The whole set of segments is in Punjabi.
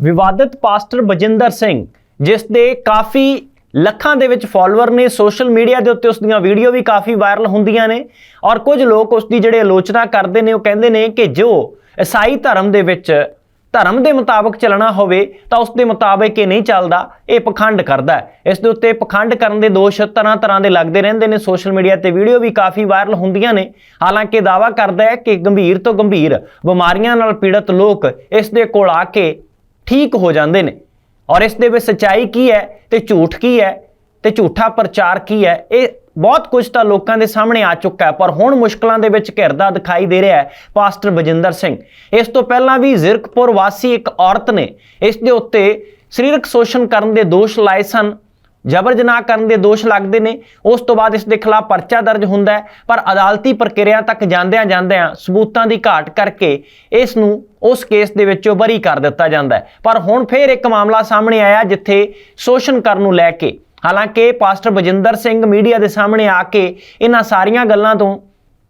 ਵਿਵਾਦਿਤ ਪਾਸਟਰ ਬਜਿੰਦਰ ਸਿੰਘ, ਜਿਸ ਦੇ ਕਾਫੀ ਲੱਖਾਂ ਦੇ ਵਿੱਚ ਫਾਲੋਅਰ ਨੇ ਸੋਸ਼ਲ ਮੀਡੀਆ ਦੇ ਉੱਤੇ ਉਸ ਦੀਆਂ ਵੀਡੀਓ ਵੀ ਕਾਫੀ ਵਾਇਰਲ ਹੁੰਦੀਆਂ ਨੇ ਔਰ ਕੁਝ ਲੋਕ ਉਸ ਦੀ ਜਿਹੜੇ ਆਲੋਚਨਾ ਕਰਦੇ ਨੇ, ਉਹ ਕਹਿੰਦੇ ਨੇ ਕਿ ਜੋ ਈਸਾਈ ਧਰਮ ਦੇ ਵਿੱਚ ਧਰਮ ਦੇ ਮੁਤਾਬਕ ਚੱਲਣਾ ਹੋਵੇ, ਤਾਂ ਉਸ ਦੇ ਮੁਤਾਬਕ ਇਹ ਨਹੀਂ ਚੱਲਦਾ, ਇਹ ਪਖੰਡ ਕਰਦਾ ਇਸ ਦੇ ਉੱਤੇ ਪਖੰਡ ਕਰਨ ਦੇ ਦੋਸ਼ ਤਰ੍ਹਾਂ ਤਰ੍ਹਾਂ ਦੇ ਲੱਗਦੇ ਰਹਿੰਦੇ ਨੇ ਸੋਸ਼ਲ ਮੀਡੀਆ ਤੇ ਵੀਡੀਓ ਵੀ ਕਾਫੀ ਵਾਇਰਲ ਹੁੰਦੀਆਂ ਨੇ। ਹਾਲਾਂਕਿ ਦਾਵਾ ਕਰਦਾ ਹੈ ਕਿ ਗੰਭੀਰ ਤੋਂ ਗੰਭੀਰ ਬਿਮਾਰੀਆਂ ਨਾਲ ਪੀੜਤ ਲੋਕ ਇਸ ਦੇ ਕੋਲ ਆ ਕੇ ਠੀਕ ਹੋ ਜਾਂਦੇ ਨੇ। ਔਰ ਇਸ ਦੇ ਵਿੱਚ ਸਚਾਈ ਕੀ ਹੈ ਤੇ ਝੂਠ ਕੀ ਹੈ ਤੇ ਝੂਠਾ ਪ੍ਰਚਾਰ ਕੀ ਹੈ, ਇਹ ਬਹੁਤ ਕੁਝ ਤਾਂ ਲੋਕਾਂ ਦੇ ਸਾਹਮਣੇ ਆ ਚੁੱਕਾ ਹੈ। ਪਰ ਹੁਣ ਮੁਸ਼ਕਲਾਂ ਦੇ ਵਿੱਚ ਘਿਰਦਾ ਦਿਖਾਈ ਦੇ ਰਿਹਾ ਹੈ ਪਾਸਟਰ ਬਜਿੰਦਰ ਸਿੰਘ। ਇਸ ਤੋਂ ਪਹਿਲਾਂ ਵੀ ਜ਼ਿਰਕਪੁਰ ਵਾਸੀ ਇੱਕ ਔਰਤ ਨੇ ਇਸ ਦੇ ਉੱਤੇ ਸਰੀਰਕ ਸ਼ੋਸ਼ਣ ਕਰਨ ਦੇ ਦੋਸ਼ ਲਾਏ ਸਨ। ਜਬਰ ਜਨਾਹ ਕਰਨ ਦੇ ਦੋਸ਼ ਲੱਗਦੇ ਨੇ। ਉਸ ਤੋਂ ਬਾਅਦ ਇਸ ਦੇ ਖਿਲਾਫ ਪਰਚਾ ਦਰਜ ਹੁੰਦਾ ਪਰ ਅਦਾਲਤੀ ਪ੍ਰਕਿਰਿਆ ਤੱਕ ਜਾਂਦਿਆਂ ਜਾਂਦਿਆਂ ਸਬੂਤਾਂ ਦੀ ਘਾਟ ਕਰਕੇ ਇਸ ਨੂੰ ਉਸ ਕੇਸ ਦੇ ਵਿੱਚੋਂ ਬਰੀ ਕਰ ਦਿੱਤਾ ਜਾਂਦਾ ਪਰ ਹੁਣ ਫੇਰ ਇੱਕ ਮਾਮਲਾ ਸਾਹਮਣੇ ਆਇਆ ਜਿੱਥੇ ਸ਼ੋਸ਼ਣ ਕਰਨ ਨੂੰ ਲੈ ਕੇ, ਹਾਲਾਂਕਿ ਪਾਸਟਰ ਬਜਿੰਦਰ ਸਿੰਘ ਮੀਡੀਆ ਦੇ ਸਾਹਮਣੇ ਆ ਕੇ ਇਹਨਾਂ ਸਾਰੀਆਂ ਗੱਲਾਂ ਤੋਂ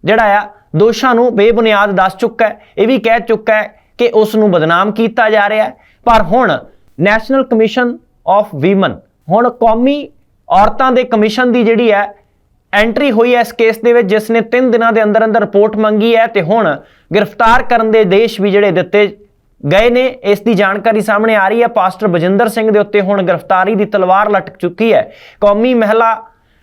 ਜਿਹੜਾ ਆ, ਦੋਸ਼ਾਂ ਨੂੰ ਬੇਬੁਨਿਆਦ ਦੱਸ ਚੁੱਕਾ ਹੈ। ਇਹ ਵੀ ਕਹਿ ਚੁੱਕਾ ਹੈ ਕਿ ਉਸ ਨੂੰ ਬਦਨਾਮ ਕੀਤਾ ਜਾ ਰਿਹਾ ਪਰ ਹੁਣ ਨੈਸ਼ਨਲ ਕਮਿਸ਼ਨ ਆਫ ਵੀਮਨ ਹੁਣ ਕੌਮੀ ਔਰਤਾਂ ਦੇ ਕਮਿਸ਼ਨ ਦੀ ਜਿਹੜੀ ਹੈ ਐਂਟਰੀ ਹੋਈ ਹੈ ਇਸ ਕੇਸ ਦੇ ਵਿੱਚ, ਜਿਸ ਨੇ 3 ਦਿਨਾਂ ਦੇ ਅੰਦਰ ਅੰਦਰ ਰਿਪੋਰਟ ਮੰਗੀ ਹੈ ਤੇ ਹੁਣ ਗ੍ਰਿਫਤਾਰ ਕਰਨ ਦੇ ਦੇਸ਼ ਵੀ ਜਿਹੜੇ ਦਿੱਤੇ ਗਏ ਨੇ, ਇਸ ਦੀ ਜਾਣਕਾਰੀ ਸਾਹਮਣੇ ਆ ਰਹੀ ਹੈ। ਪਾਸਟਰ ਬਜਿੰਦਰ ਸਿੰਘ ਦੇ ਉੱਤੇ ਹੁਣ ਗ੍ਰਿਫਤਾਰੀ ਦੀ ਤਲਵਾਰ ਲਟਕ ਚੁੱਕੀ ਹੈ। ਕੌਮੀ ਮਹਿਲਾ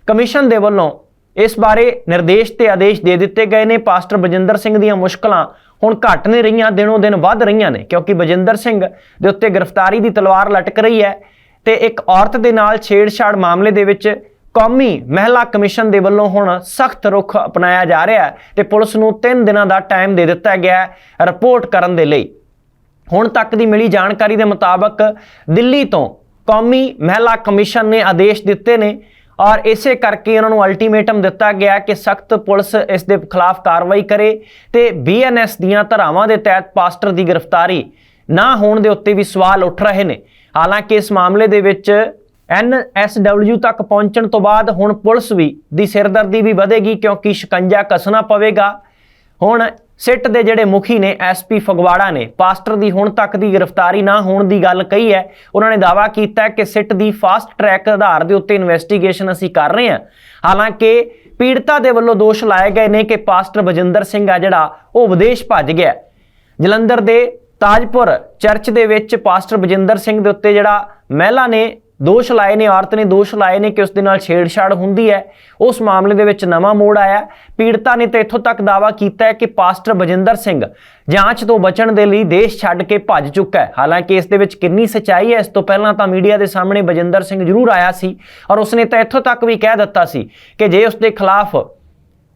ਕਮਿਸ਼ਨ ਦੇ ਵੱਲੋਂ ਇਸ ਬਾਰੇ ਨਿਰਦੇਸ਼ ਤੇ ਆਦੇਸ਼ ਦੇ ਦਿੱਤੇ ਗਏ ਨੇ। ਪਾਸਟਰ ਬਜਿੰਦਰ ਸਿੰਘ ਦੀਆਂ ਮੁਸ਼ਕਲਾਂ ਹੁਣ ਘਟ ਨਹੀਂ ਰਹੀਆਂ, ਦਿਨੋਂ ਦਿਨ ਵੱਧ ਰਹੀਆਂ ਨੇ, ਕਿਉਂਕਿ ਬਜਿੰਦਰ ਸਿੰਘ ਦੇ ਉੱਤੇ ਗ੍ਰਿਫਤਾਰੀ ਦੀ ਤਲਵਾਰ ਲਟਕ ਰਹੀ ਹੈ। ਤੇ ਇੱਕ ਔਰਤ ਦੇ ਨਾਲ ਛੇੜਛਾੜ ਮਾਮਲੇ ਦੇ ਵਿੱਚ ਕੌਮੀ ਮਹਿਲਾ ਕਮਿਸ਼ਨ ਦੇ ਵੱਲੋਂ ਹੁਣ ਸਖਤ ਰੁਖ ਅਪਣਾਇਆ ਜਾ ਰਿਹਾ ਹੈ ਤੇ ਪੁਲਿਸ ਨੂੰ 3 ਦਿਨਾਂ ਦਾ ਟਾਈਮ ਦੇ ਦਿੱਤਾ ਗਿਆ ਹੈ ਰਿਪੋਰਟ ਕਰਨ ਦੇ ਲਈ। ਹੁਣ ਤੱਕ ਦੀ ਮਿਲੀ ਜਾਣਕਾਰੀ ਦੇ ਮੁਤਾਬਕ ਦਿੱਲੀ ਤੋਂ ਕੌਮੀ ਮਹਿਲਾ ਕਮਿਸ਼ਨ ਨੇ ਆਦੇਸ਼ ਦਿੱਤੇ ਨੇ ਔਰ ਇਸੇ ਕਰਕੇ ਉਹਨਾਂ ਨੂੰ ਅਲਟੀਮੇਟਮ ਦਿੱਤਾ ਗਿਆ ਕਿ ਸਖਤ ਪੁਲਿਸ ਇਸ ਦੇ ਖਿਲਾਫ ਕਾਰਵਾਈ ਕਰੇ ਤੇ ਬੀਐਨਐਸ ਦੀਆਂ ਧਾਰਾਵਾਂ ਦੇ ਤਹਿਤ ਪਾਸਟਰ ਦੀ ਗ੍ਰਿਫਤਾਰੀ ਨਾ ਹੋਣ ਦੇ ਉੱਤੇ ਵੀ ਸਵਾਲ ਉੱਠ ਰਹੇ ਨੇ। ਹਾਲਾਂਕਿ ਇਸ ਮਾਮਲੇ ਦੇ ਵਿੱਚ ਐਨਐਸਡਬਲਯੂ ਤੱਕ ਪਹੁੰਚਣ ਤੋਂ ਬਾਅਦ ਹੁਣ ਪੁਲਿਸ ਵੀ ਦੀ ਸਿਰਦਰਦੀ ਵੀ ਵਧੇਗੀ ਕਿਉਂਕਿ ਸ਼ਿਕੰਜਾ ਕੱਸਣਾ ਪਵੇਗਾ। ਹੁਣ ਸਿੱਟ ਦੇ ਜਿਹੜੇ ਮੁਖੀ ਨੇ ਐਸਪੀ ਫਗਵਾੜਾ ਨੇ, ਪਾਸਟਰ ਦੀ ਹੁਣ ਤੱਕ ਦੀ ਗ੍ਰਿਫਤਾਰੀ ਨਾ ਹੋਣ ਦੀ ਗੱਲ ਕਹੀ ਹੈ। ਉਹਨਾਂ ਨੇ ਦਾਅਵਾ ਕੀਤਾ ਕਿ ਸਿੱਟ ਦੀ ਫਾਸਟ ਟਰੈਕ ਆਧਾਰ ਦੇ ਉੱਤੇ ਇਨਵੈਸਟੀਗੇਸ਼ਨ ਅਸੀਂ ਕਰ ਰਹੇ ਹਾਂ। ਹਾਲਾਂਕਿ ਪੀੜਤਾ ਦੇ ਵੱਲੋਂ ਦੋਸ਼ ਲਾਏ ਗਏ ਨੇ ਕਿ ਪਾਸਟਰ ਬਜਿੰਦਰ ਸਿੰਘ ਆ ਜਿਹੜਾ, ਉਹ ਵਿਦੇਸ਼ ਭੱਜ ਗਿਆ। ਜਲੰਧਰ ਦੇ ਤਾਜਪੁਰ ਚਰਚ ਦੇ ਵਿੱਚ ਪਾਸਟਰ ਬਜਿੰਦਰ ਸਿੰਘ ਦੇ ਉੱਤੇ ਜਿਹੜਾ ਮਹਿਲਾ ਨੇ ਦੋਸ਼ ਲਾਏ ਨੇ, ਔਰਤ ਨੇ ਦੋਸ਼ ਲਾਏ ਨੇ ਕਿ ਉਸ ਦੇ ਨਾਲ ਛੇੜਛਾੜ ਹੁੰਦੀ ਹੈ ਉਸ ਮਾਮਲੇ ਦੇ ਵਿੱਚ ਨਵਾਂ ਮੋੜ ਆਇਆ ਹੈ। ਪੀੜਤਾ ਨੇ ਤਾਂ ਇੱਥੋਂ ਤੱਕ ਦਾਅਵਾ ਕੀਤਾ ਹੈ ਕਿ ਪਾਸਟਰ ਬਜਿੰਦਰ ਸਿੰਘ ਜਾਂਚ ਤੋਂ ਬਚਣ ਦੇ ਲਈ ਦੇਸ਼ ਛੱਡ ਕੇ ਭੱਜ ਚੁੱਕਾ ਹੈ ਹਾਲਾਂਕਿ ਇਸ ਦੇ ਵਿੱਚ ਕਿੰਨੀ ਸਚਾਈ ਹੈ, ਇਸ ਤੋਂ ਪਹਿਲਾਂ ਤਾਂ ਮੀਡੀਆ ਦੇ ਸਾਹਮਣੇ ਬਜਿੰਦਰ ਸਿੰਘ ਜ਼ਰੂਰ ਆਇਆ ਸੀ ਔਰ ਉਸਨੇ ਤਾਂ ਇੱਥੋਂ ਤੱਕ ਵੀ ਕਹਿ ਦਿੱਤਾ ਸੀ ਕਿ ਜੇ ਉਸ ਦੇ ਖਿਲਾਫ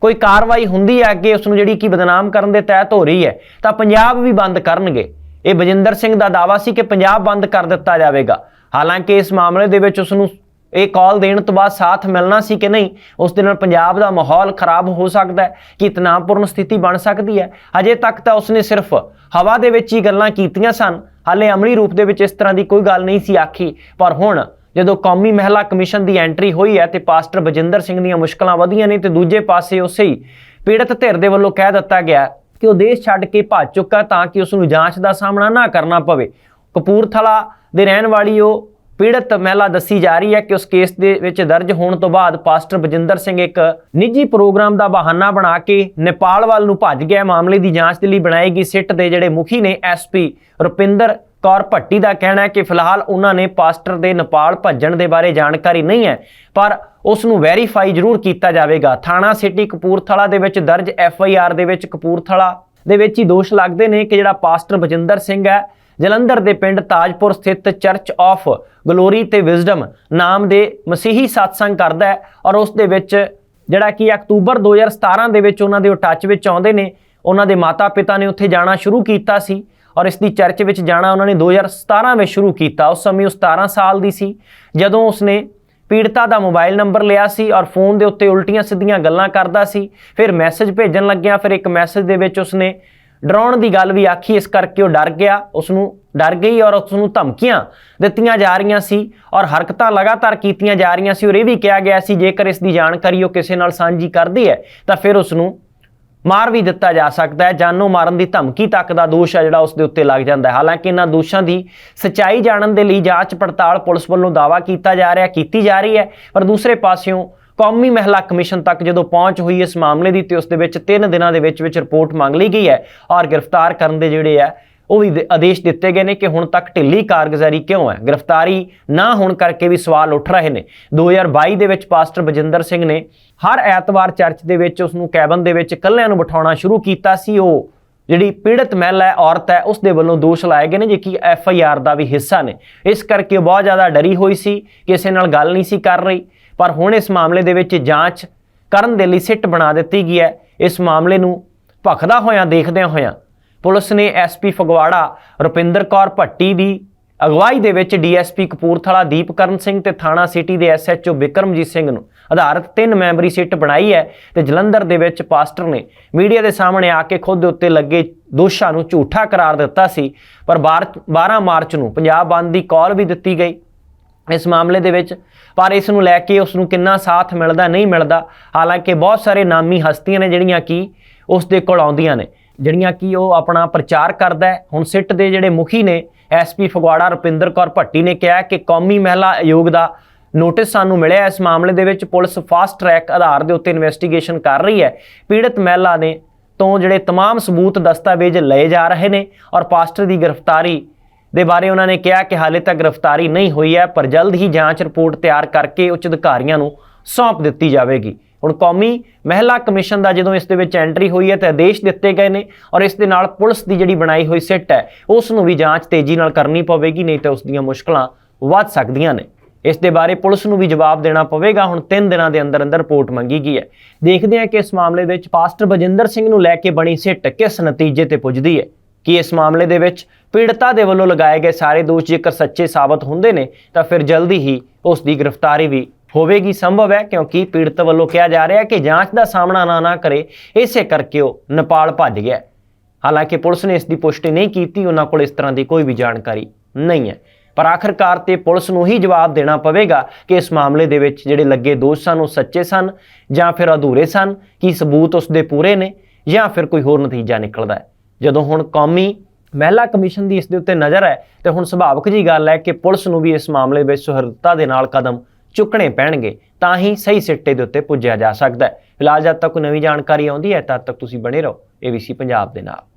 ਕੋਈ ਕਾਰਵਾਈ ਹੁੰਦੀ ਹੈ ਅੱਗੇ ਉਸ ਨੂੰ ਜਿਹੜੀ ਕਿ ਬਦਨਾਮ ਕਰਨ ਦੇ ਤਹਿਤ ਹੋ ਰਹੀ ਹੈ, ਤਾਂ ਪੰਜਾਬ ਵੀ ਬੰਦ ਕਰਨਗੇ। ਇਹ ਬਜਿੰਦਰ ਸਿੰਘ ਦਾ ਦਾਵਾ ਸੀ ਕਿ ਪੰਜਾਬ ਬੰਦ ਕਰ ਦਿੱਤਾ ਜਾਵੇਗਾ। ਹਾਲਾਂਕਿ ਇਸ ਮਾਮਲੇ ਦੇ ਵਿੱਚ ਉਸ ਨੂੰ ਇਹ ਕਾਲ ਦੇਣ ਤੋਂ ਬਾਅਦ ਸਾਥ ਮਿਲਣਾ ਸੀ ਕਿ ਨਹੀਂ, ਉਸ ਦੇ ਨਾਲ ਪੰਜਾਬ ਦਾ ਮਾਹੌਲ ਖਰਾਬ ਹੋ ਸਕਦਾ ਹੈ, ਕਿ ਤਣਾਅਪੂਰਨ ਸਥਿਤੀ ਬਣ ਸਕਦੀ ਹੈ। ਅਜੇ ਤੱਕ ਤਾਂ ਉਸਨੇ ਸਿਰਫ ਹਵਾ ਦੇ ਵਿੱਚ ਹੀ ਗੱਲਾਂ ਕੀਤੀਆਂ ਸਨ। ਹਾਲੇ ਅਮਲੀ ਰੂਪ ਦੇ ਵਿੱਚ ਇਸ ਤਰ੍ਹਾਂ ਦੀ ਕੋਈ ਗੱਲ ਨਹੀਂ ਸੀ ਆਖੀ, ਪਰ ਹੁਣ ਜਦੋਂ ਕੌਮੀ ਮਹਿਲਾ ਕਮਿਸ਼ਨ ਦੀ ਐਂਟਰੀ ਹੋਈ ਹੈ ਤੇ ਪਾਸਟਰ ਬਜਿੰਦਰ ਸਿੰਘ ਦੀਆਂ ਮੁਸ਼ਕਲਾਂ ਵਧੀਆਂ ਨੇ ਤੇ ਦੂਜੇ ਪਾਸੇ ਉਸੇ ਹੀ ਪੀੜਤ ਧਿਰ ਦੇ ਵੱਲੋਂ ਕਹਿ ਦਿੱਤਾ ਗਿਆ ਕਿ ਉਹ ਦੇਸ਼ ਛੱਡ ਕੇ ਭੱਜ ਚੁੱਕਾ ਤਾਂ ਕਿ ਉਸ ਨੂੰ ਜਾਂਚ ਦਾ ਸਾਹਮਣਾ ਨਾ ਕਰਨਾ ਪਵੇ। ਕਪੂਰਥਲਾ ਦੇ ਰਹਿਣ ਵਾਲੀ ਉਹ ਪੀੜਤ ਮਹਿਲਾ ਦੱਸੀ ਜਾ ਰਹੀ ਹੈ ਕਿ ਉਸ ਕੇਸ ਦੇ ਵਿੱਚ ਦਰਜ ਹੋਣ ਤੋਂ ਬਾਅਦ ਪਾਸਟਰ ਬਜਿੰਦਰ ਸਿੰਘ ਇੱਕ ਨਿੱਜੀ ਪ੍ਰੋਗਰਾਮ ਦਾ ਬਹਾਨਾ ਬਣਾ ਕੇ ਨੇਪਾਲ ਵੱਲ ਨੂੰ ਭੱਜ ਗਿਆ। ਮਾਮਲੇ ਦੀ ਜਾਂਚ ਦੇ ਲਈ ਬਣਾਈ ਗਈ ਸਿੱਟ ਦੇ ਜਿਹੜੇ ਮੁਖੀ ਨੇ ਐਸਪੀ ਰੁਪਿੰਦਰ ਕੌਰ ਭੱਟੀ ਦਾ ਕਹਿਣਾ ਹੈ ਕਿ ਫਿਲਹਾਲ ਉਹਨਾਂ ਨੇ ਪਾਸਟਰ ਦੇ ਨੇਪਾਲ ਭੱਜਣ ਦੇ ਬਾਰੇ ਜਾਣਕਾਰੀ ਨਹੀਂ ਹੈ, ਪਰ ਉਸ ਨੂੰ ਵੈਰੀਫਾਈ ਜ਼ਰੂਰ ਕੀਤਾ ਜਾਵੇਗਾ। ਥਾਣਾ ਸਿਟੀ ਕਪੂਰਥਲਾ ਦੇ ਵਿੱਚ ਦਰਜ ਐਫ ਆਈ ਆਰ ਦੇ ਵਿੱਚ ਕਪੂਰਥਲਾ ਦੇ ਵਿੱਚ ਹੀ ਦੋਸ਼ ਲੱਗਦੇ ਨੇ ਕਿ ਜਿਹੜਾ ਪਾਸਟਰ ਬਜਿੰਦਰ ਸਿੰਘ ਹੈ, ਜਲੰਧਰ ਦੇ ਪਿੰਡ ਤਾਜਪੁਰ ਸਥਿਤ ਚਰਚ ਆਫ ਗਲੋਰੀ ਤੇ ਵਿਜ਼ਡਮ ਨਾਮ ਦੇ ਮਸੀਹੀ satsang ਕਰਦਾ ਹੈ ਔਰ ਉਸ ਦੇ ਵਿੱਚ ਜਿਹੜਾ ਕਿ ਅਕਤੂਬਰ 2017 ਦੇ ਵਿੱਚ ਉਹਨਾਂ ਦੇ ਉਹ ਟੱਚ ਵਿੱਚ ਆਉਂਦੇ ਨੇ, ਉਹਨਾਂ ਦੇ ਮਾਤਾ-ਪਿਤਾ ਨੇ ਉੱਥੇ ਜਾਣਾ ਸ਼ੁਰੂ ਕੀਤਾ ਸੀ। ਔਰ ਇਸ ਦੀ ਚਰਚ ਵਿੱਚ ਜਾਣਾ ਉਹਨਾਂ ਨੇ 2017 ਵਿੱਚ ਸ਼ੁਰੂ ਕੀਤਾ। ਉਸ ਸਮੇਂ ਉਹ 17 ਸਾਲ ਦੀ ਸੀ। ਜਦੋਂ ਉਸਨੇ ਪੀੜਤਾ ਦਾ ਮੋਬਾਈਲ ਨੰਬਰ ਲਿਆ ਸੀ ਔਰ ਫੋਨ ਦੇ ਉੱਤੇ ਉਲਟੀਆਂ ਸਿੱਧੀਆਂ ਗੱਲਾਂ ਕਰਦਾ ਸੀ, ਫਿਰ ਮੈਸੇਜ ਭੇਜਣ ਲੱਗਿਆ। ਫਿਰ ਇੱਕ ਮੈਸੇਜ ਦੇ ਵਿੱਚ ਉਸਨੇ ਡਰਾਉਣ ਦੀ ਗੱਲ ਵੀ ਆਖੀ। ਇਸ ਕਰਕੇ ਉਹ ਡਰ ਗਿਆ। ਉਸ ਨੂੰ ਡਰ ਗਈ ਔਰ ਉਸ ਨੂੰ ਧਮਕੀਆਂ ਦਿੱਤੀਆਂ ਜਾ ਰਹੀਆਂ ਸੀ ਔਰ ਹਰਕਤਾਂ ਲਗਾਤਾਰ ਕੀਤੀਆਂ ਜਾ ਰਹੀਆਂ ਸੀ। ਔਰ ਇਹ ਵੀ ਕਿਹਾ ਗਿਆ ਸੀ, ਜੇਕਰ ਇਸ ਦੀ ਜਾਣਕਾਰੀ ਉਹ ਕਿਸੇ ਨਾਲ ਸਾਂਝੀ ਕਰਦੀ ਹੈ, ਤਾਂ ਫਿਰ ਉਸ ਨੂੰ ਮਾਰ ਵੀ ਦਿੱਤਾ ਜਾ ਸਕਦਾ ਹੈ। ਜਾਨੋਂ ਮਾਰਨ ਦੀ ਧਮਕੀ ਤੱਕ ਦਾ ਦੋਸ਼ ਹੈ ਜਿਹੜਾ ਉਸ ਦੇ ਉੱਤੇ ਲੱਗ ਜਾਂਦਾ ਹੈ। ਹਾਲਾਂਕਿ ਇਹਨਾਂ ਦੋਸ਼ਾਂ ਦੀ ਸਚਾਈ ਜਾਣਨ ਦੇ ਲਈ ਜਾਂਚ ਪੜਤਾਲ ਪੁਲਿਸ ਵੱਲੋਂ ਦਾਵਾ ਕੀਤਾ ਜਾ ਰਿਹਾ, ਕੀਤੀ ਜਾ ਰਹੀ ਹੈ। ਪਰ ਦੂਸਰੇ ਪਾਸਿਓਂ ਕੌਮੀ ਮਹਿਲਾ ਕਮਿਸ਼ਨ ਤੱਕ ਜਦੋਂ ਪਹੁੰਚ ਹੋਈ ਇਸ ਮਾਮਲੇ ਦੀ ਤੇ ਉਸ ਦੇ ਵਿੱਚ 3 ਦਿਨਾਂ ਦੇ ਵਿੱਚ ਵਿੱਚ ਰਿਪੋਰਟ ਮੰਗ ਲਈ ਗਈ ਹੈ। ਔਰ ਗ੍ਰਿਫਤਾਰ ਕਰਨ ਦੇ ਜਿਹੜੇ ਆ ਉਹ ਵੀ ਦੇ- ਆਦੇਸ਼ ਦਿੱਤੇ ਗਏ ਨੇ ਕਿ ਹੁਣ ਤੱਕ ਢਿੱਲੀ ਕਾਰਗੁਜ਼ਾਰੀ ਕਿਉਂ ਹੈ? ਗ੍ਰਿਫਤਾਰੀ ਨਾ ਹੋਣ ਕਰਕੇ ਵੀ ਸਵਾਲ ਉੱਠ ਰਹੇ ਨੇ। 2022 ਦੇ ਵਿੱਚ ਪਾਸਟਰ ਬਜਿੰਦਰ ਸਿੰਘ ਨੇ ਹਰ ਐਤਵਾਰ ਚਰਚ ਦੇ ਵਿੱਚ ਉਸ ਨੂੰ ਕੈਬਨ ਦੇ ਵਿੱਚ ਇਕੱਲਿਆਂ ਨੂੰ ਬਿਠਾਉਣਾ ਸ਼ੁਰੂ ਕੀਤਾ ਸੀ। ਉਹ ਜਿਹੜੀ ਪੀੜਤ ਮਹਿਲਾ ਹੈ, ਔਰਤ ਹੈ, ਉਸ ਦੇ ਵੱਲੋਂ ਦੋਸ਼ ਲਾਏ ਗਏ ਨੇ, ਜੇ ਕਿ ਐਫ ਆਈ ਆਰ ਦਾ ਵੀ ਹਿੱਸਾ ਨੇ। ਇਸ ਕਰਕੇ ਉਹ ਬਹੁਤ ਜ਼ਿਆਦਾ ਡਰੀ ਹੋਈ ਸੀ, ਕਿਸੇ ਨਾਲ ਗੱਲ ਨਹੀਂ ਸੀ ਕਰ ਰਹੀ। ਪਰ ਹੁਣ ਇਸ ਮਾਮਲੇ ਦੇ ਵਿੱਚ ਜਾਂਚ ਕਰਨ ਦੇ ਲਈ ਸਿੱਟ ਬਣਾ ਦਿੱਤੀ ਗਈ ਹੈ। ਇਸ ਮਾਮਲੇ ਨੂੰ ਭਖਦਾ ਹੋਇਆਂ, ਦੇਖਦਿਆਂ ਹੋਇਆਂ ਪੁਲਿਸ ਨੇ ਐਸਪੀ ਫਗਵਾੜਾ, ਰੁਪਿੰਦਰ ਕੌਰ ਭੱਟੀ ਦੀ ਅਗਵਾਈ ਦੇ ਵਿੱਚ ਡੀਐਸਪੀ ਕਪੂਰਥਲਾ ਦੀਪਕਰਨ ਸਿੰਘ ਤੇ ਥਾਣਾ ਸਿਟੀ ਦੇ ਐਸਐਚਓ ਵਿਕਰਮਜੀਤ ਸਿੰਘ ਨੂੰ ਆਧਾਰਿਤ ਤਿੰਨ ਮੈਂਬਰੀ ਸਿੱਟ ਬਣਾਈ ਹੈ ਤੇ ਜਲੰਧਰ ਦੇ ਵਿੱਚ ਪਾਸਟਰ ਨੇ ਮੀਡੀਆ ਦੇ ਸਾਹਮਣੇ ਆ ਕੇ ਖੁਦ ਦੇ ਉੱਤੇ ਲੱਗੇ ਦੋਸ਼ਾਂ ਨੂੰ ਝੂਠਾ ਕਰਾਰ ਦਿੱਤਾ ਸੀ, ਪਰ ਬਾਰ- 12 ਮਾਰਚ ਨੂੰ ਪੰਜਾਬ ਬੰਦ ਦੀ ਕਾਲ ਵੀ ਦਿੱਤੀ ਗਈ। ਇਸ ਮਾਮਲੇ ਦੇ ਵਿੱਚ, ਪਰ ਇਸ ਨੂੰ ਲੈ ਕੇ ਉਸ ਨੂੰ ਕਿੰਨਾ ਸਾਥ ਮਿਲਦਾ, ਨਹੀਂ ਮਿਲਦਾ, ਹਾਲਾਂਕਿ ਬਹੁਤ ਸਾਰੇ ਨਾਮੀ ਹਸਤੀਆਂ ਨੇ ਜਿਹੜੀਆਂ ਕਿ ਉਸ ਦੇ ਕੋਲ ਆਉਂਦੀਆਂ ਨੇ। ਜਿਹੜੀਆਂ ਕਿ ਉਹ ਆਪਣਾ ਪ੍ਰਚਾਰ ਕਰਦਾ ਹੈ ਹੁਣ ਸਿੱਟ ਦੇ ਜਿਹੜੇ ਮੁਖੀ ਨੇ ਐਸਪੀ ਫਗਵਾੜਾ ਰੁਪਿੰਦਰ ਕੌਰ ਭੱਟੀ ਨੇ ਕਿਹਾ ਕਿ ਕੌਮੀ ਮਹਿਲਾ ਆਯੋਗ ਦਾ ਨੋਟਿਸ ਸਾਨੂੰ ਮਿਲਿਆ ਇਸ ਮਾਮਲੇ ਦੇ ਵਿੱਚ ਪੁਲਿਸ ਫਾਸਟ ਟਰੈਕ ਆਧਾਰ ਦੇ ਉੱਤੇ ਇਨਵੈਸਟੀਗੇਸ਼ਨ ਕਰ ਰਹੀ ਹੈ ਪੀੜਤ ਮਹਿਲਾ ਨੇ ਤੋਂ ਜਿਹੜੇ तमाम ਸਬੂਤ ਦਸਤਾਵੇਜ਼ ਲਏ ਜਾ ਰਹੇ ਨੇ ਔਰ ਪਾਸਟਰ ਦੀ ਗ੍ਰਿਫਤਾਰੀ ਦੇ ਬਾਰੇ ਉਹਨਾਂ ਨੇ ਕਿਹਾ ਕਿ ਹਾਲੇ ਤੱਕ ਗ੍ਰਿਫਤਾਰੀ ਨਹੀਂ ਹੋਈ ਹੈ ਪਰ ਜਲਦ ਹੀ ਜਾਂਚ ਰਿਪੋਰਟ ਤਿਆਰ ਕਰਕੇ ਉੱਚ ਅਧਿਕਾਰੀਆਂ ਨੂੰ ਸੌਂਪ ਦਿੱਤੀ ਜਾਵੇਗੀ ਹੁਣ ਕੌਮੀ ਮਹਿਲਾ ਕਮਿਸ਼ਨ ਦਾ ਜਦੋਂ ਇਸ ਦੇ ਵਿੱਚ ਐਂਟਰੀ ਹੋਈ ਹੈ ਤੇ ਆਦੇਸ਼ ਦਿੱਤੇ ਗਏ ਨੇ ਔਰ ਇਸ ਦੇ ਨਾਲ ਪੁਲਿਸ ਦੀ ਜਿਹੜੀ ਬਣਾਈ ਹੋਈ ਸਿੱਟ ਹੈ, ਉਸ ਨੂੰ ਵੀ ਜਾਂਚ ਤੇਜ਼ੀ ਨਾਲ ਕਰਨੀ ਪਵੇਗੀ, ਨਹੀਂ ਤਾਂ ਉਸ ਦੀਆਂ ਮੁਸ਼ਕਲਾਂ ਵੱਧ ਸਕਦੀਆਂ ਨੇ। ਇਸ ਦੇ ਬਾਰੇ ਪੁਲਿਸ ਨੂੰ ਵੀ ਜਵਾਬ ਦੇਣਾ ਪਵੇਗਾ, ਹੁਣ 3 ਦਿਨਾਂ ਦੇ ਅੰਦਰ ਅੰਦਰ ਰਿਪੋਰਟ ਮੰਗੀ ਗਈ ਹੈ। ਦੇਖਦੇ ਹਾਂ ਕਿ ਇਸ ਮਾਮਲੇ ਵਿੱਚ ਪਾਸਟਰ ਬਜਿੰਦਰ ਸਿੰਘ ਨੂੰ ਲੈ ਕੇ ਬਣੀ ਸਿੱਟ ਕਿਸ ਨਤੀਜੇ ਤੇ ਪੁੱਜਦੀ ਹੈ। ਕਿ ਇਸ ਮਾਮਲੇ ਦੇ ਵਿੱਚ ਪੀੜਤਾ ਦੇ ਵੱਲੋਂ ਲਗਾਏ ਗਏ ਸਾਰੇ ਦੋਸ਼ ਜੇਕਰ ਸੱਚੇ ਸਾਬਤ ਹੁੰਦੇ ਨੇ, ਤਾਂ ਫਿਰ ਜਲਦੀ ਹੀ ਉਸ ਦੀ ਗ੍ਰਿਫਤਾਰੀ ਵੀ ਹੋਵੇਗੀ ਸੰਭਵ ਹੈ ਕਿਉਂਕਿ ਪੀੜਤ ਵੱਲੋਂ ਕਿਹਾ ਜਾ ਰਿਹਾ ਹੈ ਕਿ ਜਾਂਚ ਦਾ ਸਾਹਮਣਾ ਨਾ ਨਾ ਕਰੇ, ਇਸੇ ਕਰਕੇ ਉਹ ਨੇਪਾਲ ਭੱਜ ਗਿਆ ਹਾਲਾਂਕਿ ਪੁਲਿਸ ਨੇ ਇਸ ਦੀ ਪੁਸ਼ਟੀ ਨਹੀਂ ਕੀਤੀ, ਉਹਨਾਂ ਕੋਲ ਇਸ ਤਰ੍ਹਾਂ ਦੀ ਕੋਈ ਵੀ ਜਾਣਕਾਰੀ ਨਹੀਂ ਹੈ। ਪਰ ਆਖਰਕਾਰ ਤੇ ਪੁਲਿਸ ਨੂੰ ਹੀ ਜਵਾਬ ਦੇਣਾ ਪਵੇਗਾ ਕਿ ਇਸ ਮਾਮਲੇ ਦੇ ਵਿੱਚ ਜਿਹੜੇ ਲੱਗੇ ਦੋਸ਼ ਸਨ, ਉਹ ਸੱਚੇ ਸਨ ਜਾਂ ਫਿਰ ਅਧੂਰੇ ਸਨ, ਕੀ ਸਬੂਤ ਉਸ ਦੇ ਪੂਰੇ ਨੇ ਜਾਂ ਫਿਰ ਕੋਈ ਹੋਰ ਨਤੀਜਾ ਨਿਕਲਦਾ ਹੈ। ਜਦੋਂ ਹੁਣ ਕੌਮੀ ਮਹਿਲਾ ਕਮਿਸ਼ਨ ਦੀ ਇਸ ਦੇ ਉੱਤੇ ਨਜ਼ਰ ਹੈ, ਤੇ ਹੁਣ ਸੁਭਾਵਕ ਜੀ ਗੱਲ ਹੈ ਕਿ ਪੁਲਿਸ ਨੂੰ ਵੀ ਇਸ ਮਾਮਲੇ ਵਿੱਚ ਸੁਹਿਰਦਤਾ ਦੇ ਨਾਲ ਕਦਮ ਚੁੱਕਣੇ ਪੈਣਗੇ, ਤਾਂ ਹੀ ਸਹੀ ਸਿੱਟੇ ਦੇ ਉੱਤੇ ਪੁੱਜਿਆ ਜਾ ਸਕਦਾ ਹੈ। ਫਿਲਹਾਲ ਜਦ ਤੱਕ ਨਵੀਂ ਜਾਣਕਾਰੀ ਆਉਂਦੀ ਹੈ, ਤਦ ਤੱਕ ਤੁਸੀਂ ਬਣੇ ਰਹੋ। ਏਬੀਸੀ ਪੰਜਾਬ ਦੇ ਨਾਲ।